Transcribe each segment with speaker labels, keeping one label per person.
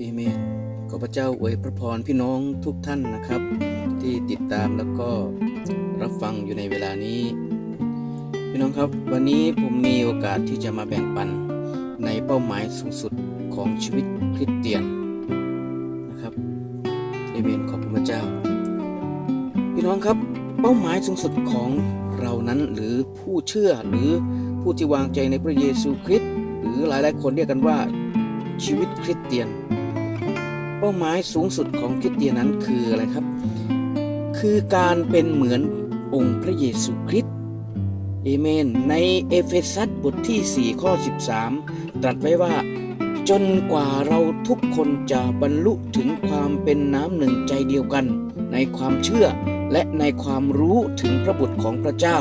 Speaker 1: เอเมนขอพระเจ้าอวยพระพรพี่น้องทุกท่านนะครับ ที่ติดตามแล้วก็รับฟังอยู่ในเวลานี้ พี่น้องครับวันนี้ผมมีโอกาสที่จะมาแบ่งปันในเป้าหมายสูงสุดของชีวิตคริสเตียนนะครับเอเมนขอบคุณพระเจ้า พี่น้องครับเป้าหมายสูงสุดของเรานั้นหรือผู้เชื่อหรือผู้ที่วางใจในพระเยซูคริสต์หรือหลายๆคนเรียกกันว่าชีวิตคริสเตียน เป้าหมายสูงสุดของคริสเตียนนั้นคืออะไรครับ คือการเป็นเหมือนองค์พระเยซูคริสต์เอเมน ในเอเฟซัสบทที่ 4 ข้อ 13 ตรัสไว้ว่าจนกว่าเราทุกคนจะบรรลุถึงความเป็นน้ำหนึ่งใจเดียวกัน ในความเชื่อและในความรู้ถึงพระบุตรของพระเจ้า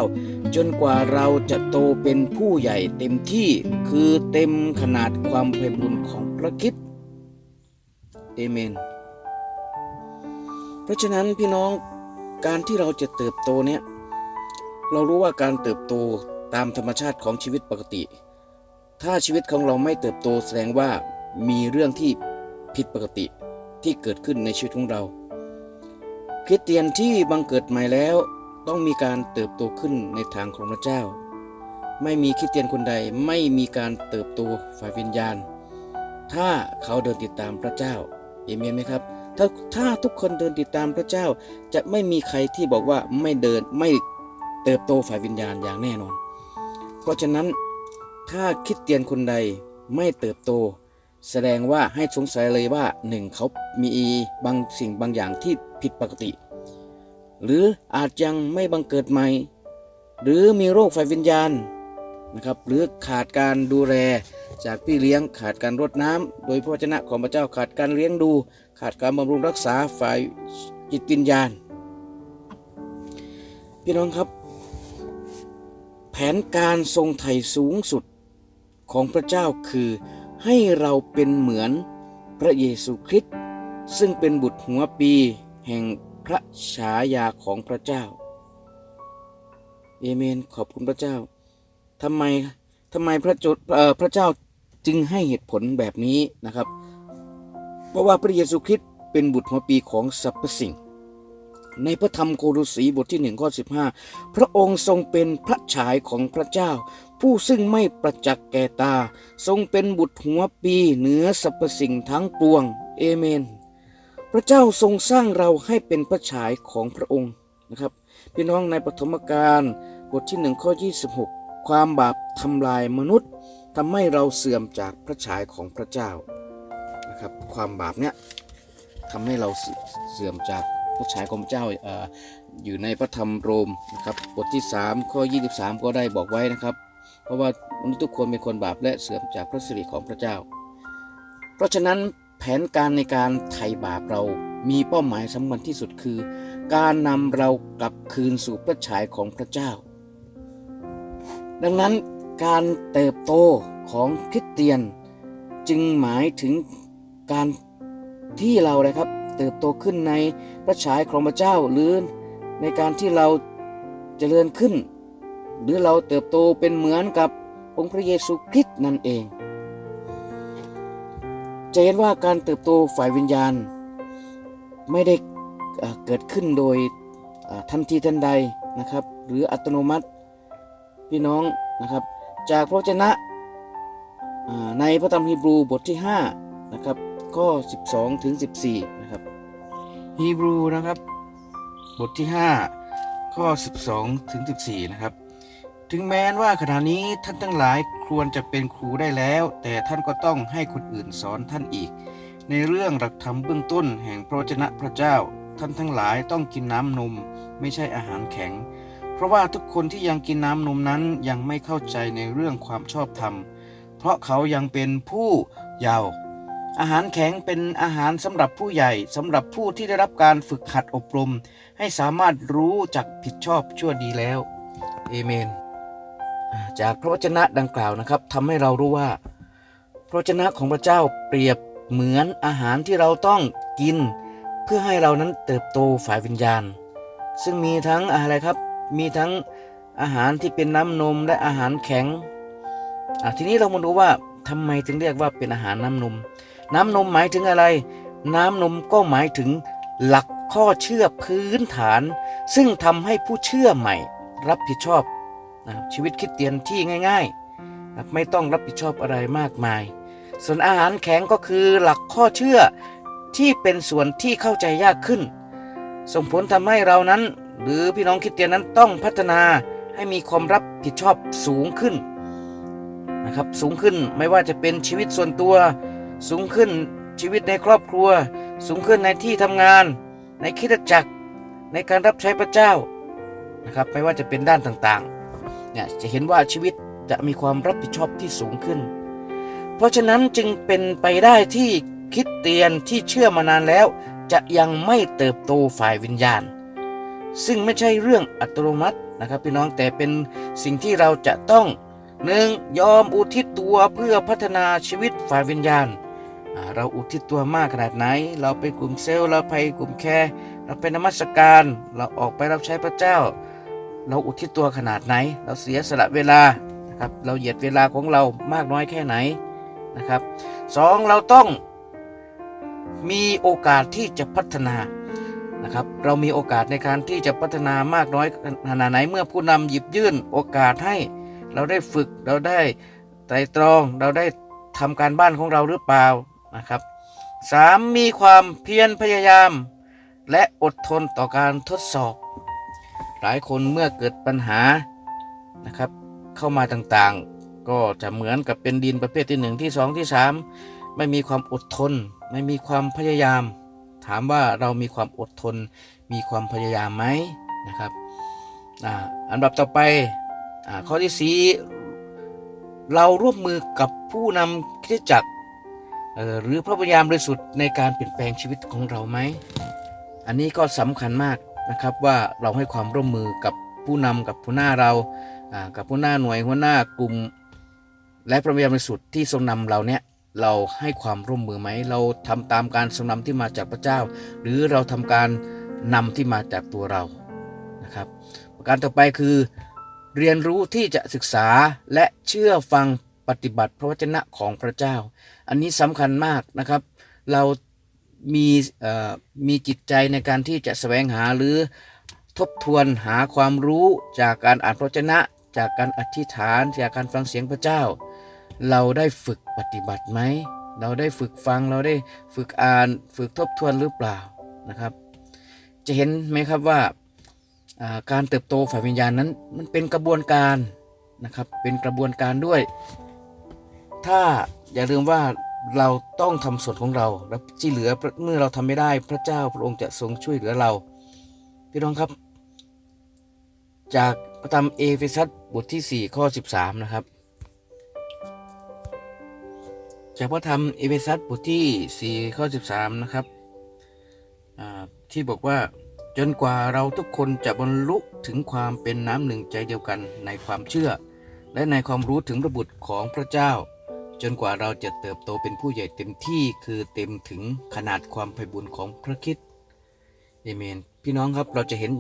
Speaker 1: จนกว่าเราจะโตเป็นผู้ใหญ่เต็มที่คือเต็มขนาดความไพบุญของพระคริด เอเมน เพราะฉะนั้นพี่น้องการที่เราจะเติบโตเนี่ยเรารู้ว่าการเติบโตตามธรรมชาติของชีวิตปกติ ถ้าชีวิตของเราไม่เติบโตแสดงว่ามีเรื่องที่ผิดปกติที่เกิดขึ้นในชีวิตของเราคริสเตียนที่บังเกิดใหม่แล้วต้องมีการเติบโตขึ้นในทางของพระเจ้า ไม่มีคริสเตียนคนใดไม่มีการเติบโตฝ่ายวิญญาณ ถ้าเขาเดินติดตามพระเจ้า เอเมนไหมครับถ้าถ้าทุกคนเดินติดตามพระเจ้าจะไม่มีใครที่บอกว่าไม่เดินไม่เติบโตฝ่ายวิญญาณอย่างแน่นอน เพราะฉะนั้นถ้าคริสเตียนคนใดไม่เติบโต แสดงว่าให้สงสัยเลยว่าหนึ่งเขามีบางสิ่งบางอย่างที่ผิดปกติ หรืออาจยังไม่บังเกิดใหม่ หรือมีโรคฝ่ายวิญญาณ นะครับหรือขาดการดูแลจากพี่เลี้ยงขาดการรดน้ำโดยพระวจนะของพระเจ้าขาดการเลี้ยงดู ขาดการบำรุงรักษาฝ่ายจิตวิญญาณ พี่น้องครับ แผนการทรงไถ่สูงสุดของพระเจ้าคือให้เราเป็นเหมือนพระเยซูคริสต์ซึ่งเป็นบุตรหัวปีแห่งพระฉายาของพระเจ้าเอเมนขอบคุณพระเจ้า ทำไมทำไมพระจุเอ่อพระเจ้าจึงให้เหตุผลแบบนี้นะครับ เพราะว่าพระเยซูคริสต์เป็นบุตรหัวปีของสรรพสิ่ง ในพระธรรมโคโลสีบทที่1ข้อ15 พระองค์ทรงเป็นพระฉายของพระเจ้า ผู้ซึ่งไม่ประจักษ์แก่ตา ทรงเป็นบุตรหัวปีเหนือสรรพสิ่งทั้งปวง เอเมน พระเจ้าทรงสร้างเราให้เป็นพระฉายของพระองค์นะครับ พี่น้องในปฐมกาลบทที่1ข้อ26 ความบาปทำลายมนุษย์ทำให้เราเสื่อมจากพระฉายของพระเจ้านะครับความบาปเนี้ยทำให้เราเสื่อมจากพระฉายของพระเจ้าอออยู่ในพระธรรมโรมนะครับบทที่ 3 ข้อ 23 ก็ได้บอกไว้นะครับ เพราะว่ามนุษย์ทุกคนเป็นคนบาปและเสื่อมจากพระสิริของพระเจ้า เพราะฉะนั้นแผนการในการไถ่บาปเรามีเป้าหมายสำคัญที่สุดคือ การนำเรากลับคืนสู่พระฉายของพระเจ้า ดังนั้นการเติบโตของคริสเตียนจึงหมายถึงการที่เรานะครับเติบโตขึ้นในพระฉายของพระเจ้าหรือในการที่เราจเจริญขึ้น หรือเราเติบโตเป็นเหมือนกับองค์พระเยซูคริสต์นั่นเอง จะเห็นว่าการเติบโตฝ่ายวิญญาณ ไม่ได้เกิดขึ้นโดยทันทีทันใดนะครับ หรืออัตโนมัติ พี่น้องนะครับ จากพระวจนะในพระธรรมฮีบรูบทที่5นะครับข้อ 12 ถึง 14 นะครับฮีบรูนะครับบทที่ 5 ข้อ 12 ถึง 14 นะครับ ถึงแม้ว่าขณะนี้ท่านทั้งหลายควรจะเป็นครูได้แล้ว แต่ท่านก็ต้องให้คนอื่นสอนท่านอีก ในเรื่องหลักธรรมเบื้องต้นแห่งพระวจนะพระเจ้า ท่านทั้งหลายต้องกินน้ำนม ไม่ใช่อาหารแข็ง เพราะว่าทุกคนที่ยังกินน้ำนมนั้นยังไม่เข้าใจในเรื่องความชอบธรรม เพราะเขายังเป็นผู้เยาว์อาหารแข็งเป็นอาหารสำหรับผู้ใหญ่สำหรับผู้ที่ได้รับการฝึกหัดอบรม ให้สามารถรู้จักผิดชอบชั่วดีแล้วเอเมน จากพระวจนะดังกล่าวนะครับทำให้เรารู้ว่า พระวจนะของพระเจ้าเปรียบเหมือนอาหารที่เราต้องกิน เพื่อให้เรานั้นเติบโตฝ่ายวิญญาณ ซึ่งมีทั้งอะไรครับ มีทั้งอาหารที่เป็นน้ำนมและอาหารแข็งทีนี้เรามาดูว่าทำไมถึงเรียกว่าเป็นอาหารน้ำนม น้ำนมหมายถึงอะไร น้ำนมก็หมายถึงหลักข้อเชื่อพื้นฐาน ซึ่งทำให้ผู้เชื่อใหม่ รับผิดชอบชีวิตคิดเตียนที่ง่ายๆ ไม่ต้องรับผิดชอบอะไรมากมาย ส่วนอาหารแข็งก็คือหลักข้อเชื่อที่เป็นส่วนที่เข้าใจยากขึ้น ส่งผลทำให้เรานั้น หรือพี่น้องคริดเตียนนั้นต้องพัฒนาให้มีความรับผิดชอบสูงขึ้นนะครับสูงขึ้นไม่ว่าจะเป็นชีวิตส่วนตัว สูงขึ้นชีวิตในครอบครัว สูงขึ้นในที่ทำงาน ในคิดจักร ในการรับใช้พระเจ้านะครับไม่ว่าจะเป็นด้านต่างๆเนี่ยจะเห็นว่าชีวิตจะมีความรับผิดชอบที่สูงขึ้น เพราะฉะนั้นจึงเป็นไปได้ที่คิดเตียนที่เชื่อมานานแล้ว จะยังไม่เติบโตฝ่ายวิญญาณ ซึ่งไม่ใช่เรื่องอัตโนมัตินะครับพี่น้องแต่เป็นสิ่งที่เราจะต้องหนึ่งยอมอุทิศตัวเพื่อพัฒนาชีวิตฝ่ายวิญญาณ เราอุทิศตัวมากขนาดไหน เราไปกลุ่มเซลล์เราไปกลุ่มแคร์เราไปนมัสการ เราออกไปรับใช้พระเจ้า เราอุทิศตัวขนาดไหน เราเสียสละเวลานะครับเราเหยียดเวลาของเรามากน้อยแค่ไหนนะครับสองเราต้องมีโอกาสที่จะพัฒนา นะครับเรามีโอกาสในการที่จะพัฒนามากน้อยขนาดไหนเมื่อผู้นำหยิบยื่นโอกาสให้ เราได้ฝึกเราได้ไตรตรองเราได้ทำการบ้านของเราหรือเปล่านะครับสามมีความเพียรพยายาม และอดทนต่อการทดสอบ หลายคนเมื่อเกิดปัญหานะครับ เข้ามาต่างๆ ก็จะเหมือนกับเป็นดินประเภทที่หนึ่งที่สองที่สามไม่มีความอดทน ไม่มีความพยายาม ถามว่าเรามีความอดทน มีความพยายามไหมนะครับอันดับต่อไปอข้อที่สี่เราร่วมมือกับผู้นำคริสตจักรหรือพระพยายามบริสุทธิ์ในการเปลี่ยนแปลงชีวิตของเราไหม อันนี้ก็สำคัญมากนะครับว่าเราให้ความร่วมมือกับผู้นำกับผู้หน้าเราอ่ากับผู้หน้าหน่วยหัวหน้ากลุ่ม และพระพยายามบริสุทธิ์ที่ทรงนำเราเนี่ย เราให้ความร่วมมือไหม เราทำตามการทรงนำที่มาจากพระเจ้า หรือเราทำการนำที่มาจากตัวเรานะครับ ประการต่อไปคือ เรียนรู้ที่จะศึกษาและเชื่อฟังปฏิบัติพระวจนะของพระเจ้า อันนี้สำคัญมากนะครับ เรามีอ่อมีจิตใจในการที่จะแสวงหาหรือทบทวนหาความรู้จากการอ่านพระวจนะ จากการอธิษฐาน จากการฟังเสียงพระเจ้า เราได้ฝึกปฏิบัติไหม เราได้ฝึกฟัง เราได้ฝึกอ่าน ฝึกทบทวนหรือเปล่านะครับ จะเห็นไหมครับว่าการเติบโตฝ่ายวิญญาณนั้นมันเป็นกระบวนการนะครับ เป็นกระบวนการด้วย ถ้าอย่าลืมว่าเราต้องทำส่วนของเรา และที่เหลือเมื่อเราทำไม่ได้พระเจ้าพระองค์จะทรงช่วยเหลือเรา พี่น้องครับ จากพระธรรมเอเฟซัสบทที่ 4 ข้อ 13 นะครับ จากพระธรรมเอเฟซัสบทที่ 4 ข้อ 13 นะครับ ที่บอกว่าจนกว่าเราทุกคนจะบรรลุถึงความเป็นน้ำหนึ่งใจเดียวกันในความเชื่อ และในความรู้ถึงระบุตรของพระเจ้า จนกว่าเราจะเติบโตเป็นผู้ใหญ่เต็มที่คือเต็มถึงขนาดความไพบุญของพระคิดเอเมน พี่น้องครับเราจะเห็น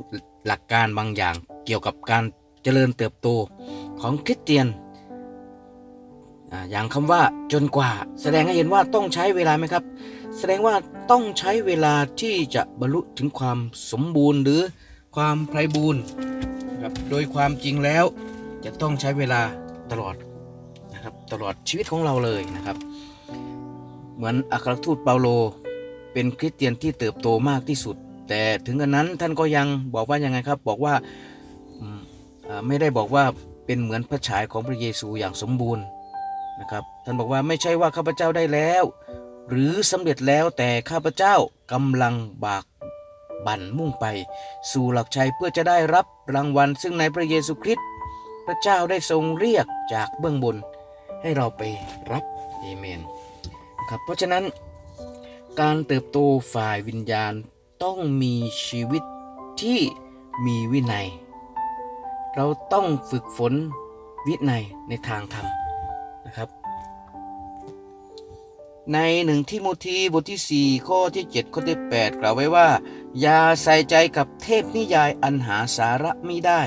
Speaker 1: หลักการบางอย่างเกี่ยวกับการเจริญเติบโตของคริสเตียน อย่างคำว่าจนกว่า แสดงให้เห็นว่าต้องใช้เวลาไหมครับ แสดงว่าต้องใช้เวลาที่จะบรรลุถึงความสมบูรณ์หรือความไพบูรณ์นะครับโดยความจริงแล้วจะต้องใช้เวลาตลอดนะครับตลอดชีวิตของเราเลยนะครับ เหมือนอัครทูตเปาโล เป็นคริสเตียนที่เติบโตมากที่สุด แต่ถึงกระนั้นท่านก็ยังบอกว่ายังไงครับ บอกว่าไม่ได้บอกว่าเป็นเหมือนพระฉายของพระเยซูอย่างสมบูรณ์ นะครับท่านบอกว่าไม่ใช่ว่าข้าพเจ้าได้แล้ว หรือสำเร็จแล้วแต่ข้าพเจ้ากำลังบากบั่นมุ่งไป สู่หลักชัยเพื่อจะได้รับรางวัล ซึ่งในพระเยซูคริสต์พระเจ้าได้ทรงเรียกจากเบื้องบน ให้เราไปรับเอเมนครับเพราะฉะนั้นการเติบโตฝ่ายวิญญาณต้องมีชีวิตที่มีวินัย เราต้องฝึกฝนวินัยในทางธรรม นะครับ ในหนึ่งที่โมธีบทที่ 4 ข้อที่ 7 ข้อที่ 8 กล่าวไว้ว่า อย่าใส่ใจกับเทพนิยายอันหาสาระไม่ได้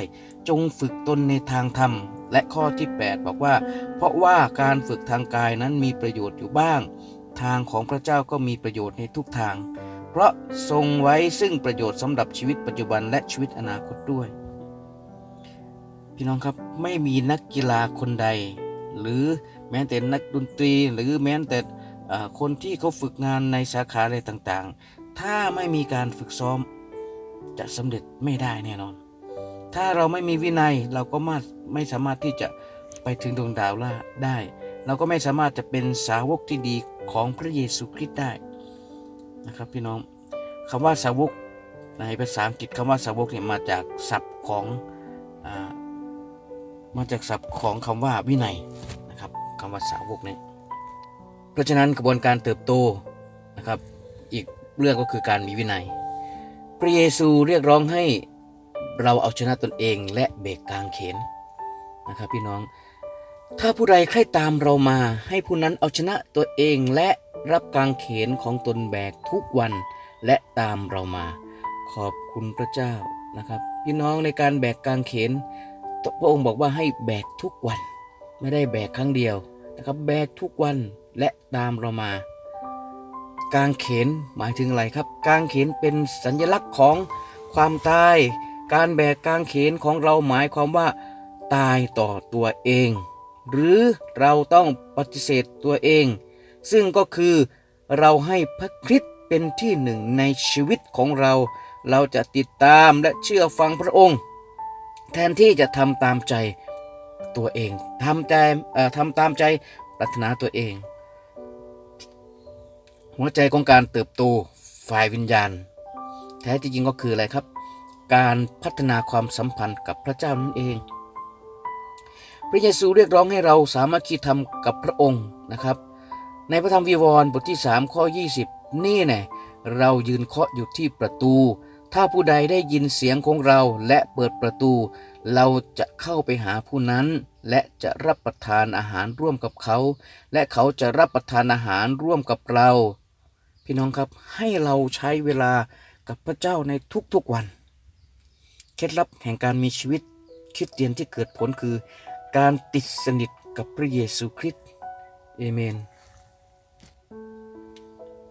Speaker 1: จงฝึกตนในทางธรรม และข้อที่ 8 บอกว่า เพราะว่าการฝึกทางกายนั้นมีประโยชน์อยู่บ้าง ทางของพระเจ้าก็มีประโยชน์ในทุกทาง เพราะทรงไว้ซึ่งประโยชน์สำหรับชีวิตปัจจุบันและชีวิตอนาคตด้วยพี่น้องครับไม่มีนักกีฬาคนใด หรือแม้แต่นักดนตรีหรือแม้แต่คนที่เขาฝึกงานในสาขาอะไรต่างๆ ถ้าไม่มีการฝึกซ้อมจะสำเร็จไม่ได้แน่นอน ถ้าเราไม่มีวินัยเราก็ไม่ไม่สามารถที่จะไปถึงดวงดาวล่าได้ เราก็ไม่สามารถจะเป็นสาวกที่ดีของพระเยซูคริสต์ได้นะครับพี่น้องคำว่าสาวกในภาษาอังกฤษคำว่าสาวกเนี่ยมาจากศัพท์ของอ มาจากศัพท์ของคำว่าวินัยนะครับคำว่าสาวกเนี่ยเพราะฉะนั้นกระบวนการเติบโตนะครับ อีกเรื่องก็คือการมีวินัย พระเยซูเรียกร้องให้เราเอาชนะตนเองและเบกกลางเขนนะครับพี่น้อง ถ้าผู้ใดใคร่ตามเรามาให้ผู้นั้นเอาชนะตัวเองและรับกลางเขนของตนแบกทุกวันและตามเรามา ขอบคุณพระเจ้านะครับ พี่น้องในการแบกกลางเขน พระองค์บอกว่าให้แบกทุกวัน ไม่ได้แบกครั้งเดียวนะครับ แบกทุกวันและตามเรามา กางเขนหมายถึงอะไรครับ กางเขนเป็นสัญลักษณ์ของความตาย การแบกกางเขนของเราหมายความว่า ตายต่อตัวเอง หรือเราต้องปฏิเสธตัวเอง ซึ่งก็คือเราให้พระคริสต์เป็นที่หนึ่งในชีวิตของเรา เราจะติดตามและเชื่อฟังพระองค์ แทนที่จะทำตามใจตัวเองทำใจทำตามใจปรารถนาตัวเอง หัวใจของการเติบโตฝ่ายวิญญาณ แท้จริงก็คืออะไรครับ การพัฒนาความสัมพันธ์กับพระเจ้านั่นเอง พระเยซูเรียกร้องให้เราสามัคคีธรรมกับพระองค์นะครับ ในพระธรรมวีวรณ์บทที่ 3 ข้อ 20 นี่แน่เรายืนเคาะอยู่ที่ประตู ถ้าผู้ใดได้ยินเสียงของเราและเปิดประตู เราจะเข้าไปหาผู้นั้น และจะรับประทานอาหารร่วมกับเขา และเขาจะรับประทานอาหารร่วมกับเรา พี่น้องครับให้เราใช้เวลากับพระเจ้าในทุกๆวัน เคล็ดลับแห่งการมีชีวิตคริสเตียนที่เกิดผลคือ การติดสนิทกับพระเยซูคริสต์เอเมน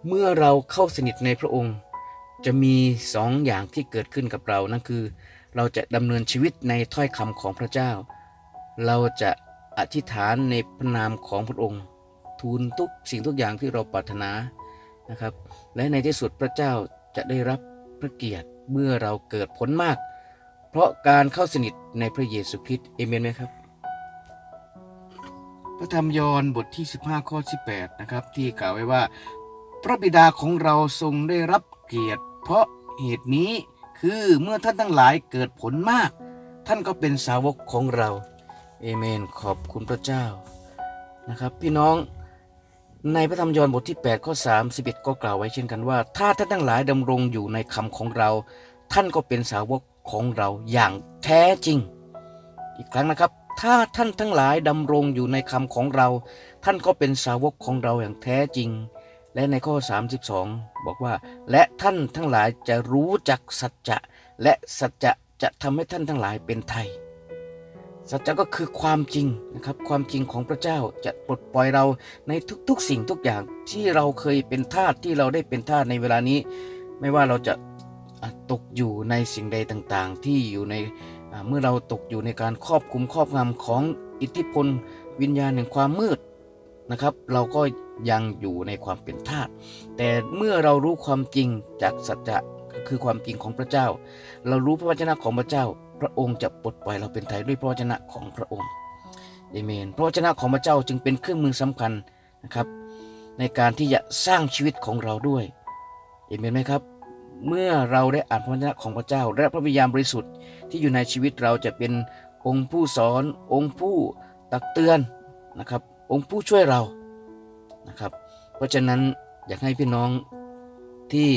Speaker 1: เมื่อเราเข้าสนิทในพระองค์ จะมีสองอย่างที่เกิดขึ้นกับเรานั่นคือ เราจะดำเนินชีวิตในถ้อยคำของพระเจ้า เราจะอธิษฐานในพระนามของพระองค์ ทูลทุกสิ่งทุกอย่างที่เราปรารถนานะครับ และในที่สุดพระเจ้าจะได้รับพระเกียรติเมื่อเราเกิดผลมาก เพราะการเข้าสนิทในพระเยซูคริสต์เอเมนไหมครับพระธรรมยอห์นบทที่ 15 ข้อ 18 นะครับ ที่กล่าวไว้ว่า พระบิดาของเราทรงได้รับเกียรติ เพราะเหตุนี้คือเมื่อท่านทั้งหลายเกิดผลมาก ท่านก็เป็นสาวกของเราเอเมน ขอบคุณพระเจ้านะครับ พี่น้องในพระธรรมยอห์นบทที่8ข้อ31 ก็กล่าวไว้เช่นกันว่า ถ้าท่านทั้งหลายดำรงอยู่ในคำของเรา ท่านก็เป็นสาวกของเราอย่างแท้จริง อีกครั้งนะครับ ถ้าท่านทั้งหลายดำรงอยู่ในคำของเรา ท่านก็เป็นสาวกของเราอย่างแท้จริง และในข้อ 32 บอกว่า และท่านทั้งหลายจะรู้จักสัจจะ และสัจจะจะทำให้ท่านทั้งหลายเป็นไทย สัจจะก็คือความจริงนะครับ ความจริงของพระเจ้าจะปลดปล่อยเราในทุกๆ สิ่งทุกอย่างที่เราเคยเป็นทาสที่เราได้เป็นทาสในเวลานี้ ไม่ว่าเราจะตกอยู่ในสิ่งใดต่างๆ ที่อยู่ในเมื่อเราตกอยู่ในการครอบคุมครอบงำของอิทธิพล วิญญาณแห่งความมืด นะครับ เราก็ยังอยู่ในความเป็นทาสแต่เมื่อเรารู้ความจริงจากสัจจะคือความจริงของพระเจ้า เรารู้พระวจนะของพระเจ้า พระองค์จะปลดปล่อยเราเป็นไทยด้วยพระวจนะของพระองค์เอเมนพระวจนะของพระเจ้าจึงเป็นเครื่องมือสำคัญนะครับ ในการที่จะสร้างชีวิตของเราด้วยเอเมนไหมครับ เมื่อเราได้อ่านพระวจนะของพระเจ้า และพระวิญญาณบริสุทธิ์ที่อยู่ในชีวิตเราจะเป็นองค์ผู้สอน องค์ผู้ตักเตือนนะครับ องค์ผู้ช่วยเรานะครับ เพราะฉะนั้นอยากให้พี่น้องที่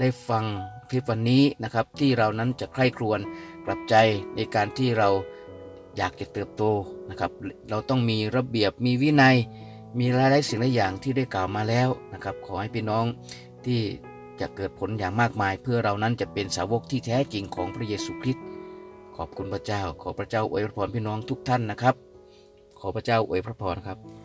Speaker 1: ได้ฟังคลิปวันนี้นะครับ ที่เรานั้นจะใคร่ครวญกลับใจในการที่เราอยากจะเติบโตนะครับ เราต้องมีระเบียบมีวินัย มีหลายๆสิ่งหลายอย่างที่ได้กล่าวมาแล้วนะครับ ขอให้พี่น้องที่จะเกิดผลอย่างมากมาย เพื่อเรานั้นจะเป็นสาวกที่แท้จริงของพระเยซูคริสต์ขอบคุณพระเจ้า ขอพระเจ้าอวยพรพี่น้องทุกท่านนะครับ ขอพระเจ้าอวยพระพรครับ